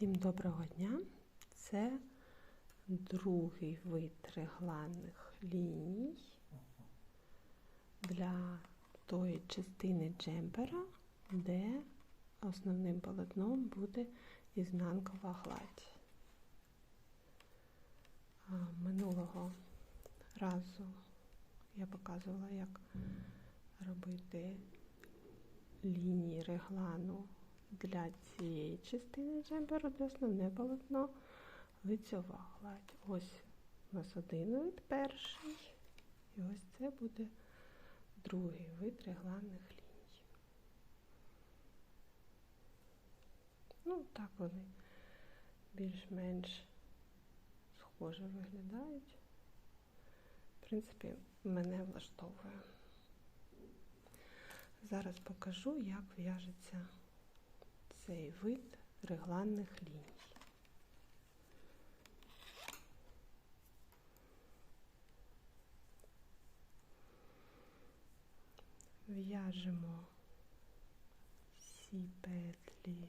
Всім доброго дня! Це другий вид регланних ліній для тої частини джемпера, де основним полотном буде ізнанкова гладь. Минулого разу я показувала, як робити лінії реглану для цієї частини джемперу, де основне полотно лицьова гладь. Ось у нас один вид перший, і ось це буде другий вид регланних ліній. Ну, так вони більш-менш схоже виглядають. В принципі, мене влаштовує. Зараз покажу, як в'яжеться цей вид регланних ліній. В'яжемо всі петлі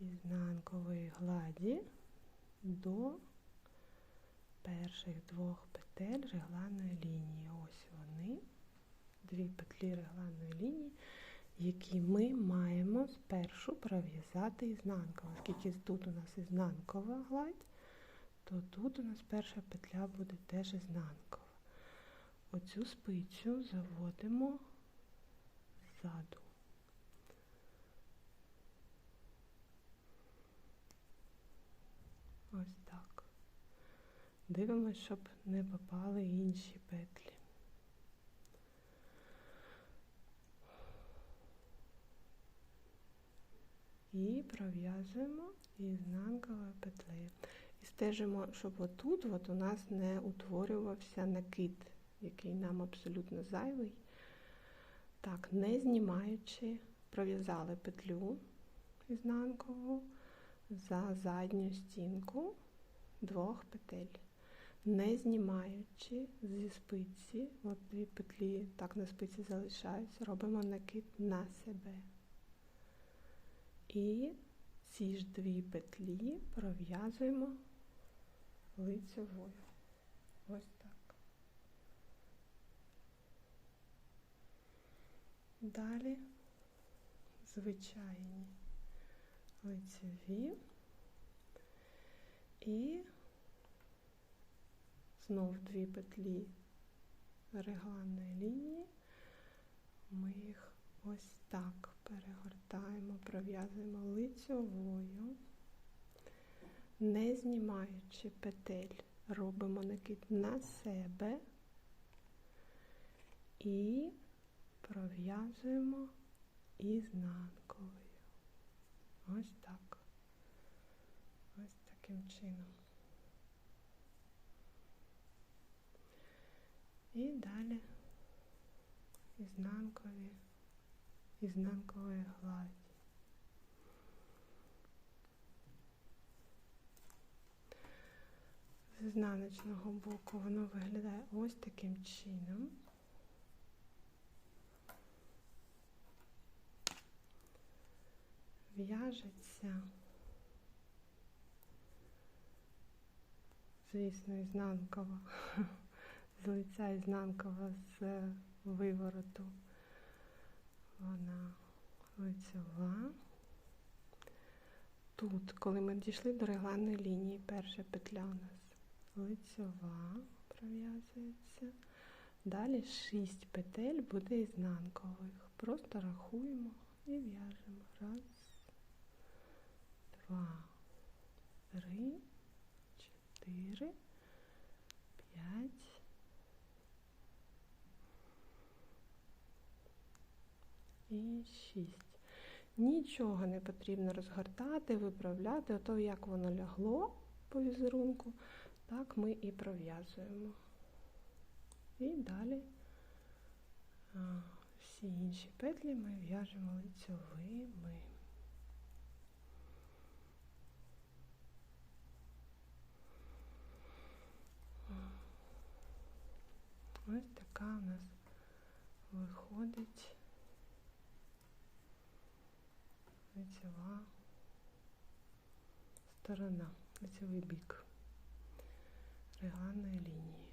ізнанкової гладі до перших двох петель регланної лінії. Ось вони, дві петлі регланної лінії які ми маємо спершу пров'язати ізнанково. Оскільки тут у нас ізнанкова гладь, то тут у нас перша петля буде теж ізнанкова. Оцю спицю заводимо ззаду. Ось так. Дивимося, щоб не попали інші петлі. І пров'язуємо ізнанковою петлею. І стежимо, щоб отут от у нас не утворювався накид, який нам абсолютно зайвий. Так, не знімаючи, пров'язали петлю ізнанкову за задню стінку двох петель. Не знімаючи зі спиці, от дві петлі так на спиці залишаються, робимо накид на себе. І ці ж дві петлі пров'язуємо лицевою. Ось так. Далі звичайні лицеві і знов дві петлі регланної лінії, ми їх ось так перегортаємо, пров'язуємо лицьовою, не знімаючи петель, робимо накид на себе і пров'язуємо ізнанковою. Ось так. Ось таким чином. І далі ізнанкові ізнанкової гладі. З ізнаночного боку воно виглядає ось таким чином. В'яжеться, звісно, ізнанкова, з лиця ізнанкова з вивороту вона лицьова. Тут, коли ми дійшли до регланної лінії, перша петля у нас лицьова пров'язується. Далі 6 петель буде ізнанкових. Просто рахуємо і в'яжемо. Раз, два, три, і 6. Нічого не потрібно розгортати, виправляти, ото як воно лягло по візерунку, так ми і пров'язуємо. І далі всі інші петлі ми в'яжемо лицьовими. Ось така у нас виходить. лицева сторона, лицевий бик реганної линии.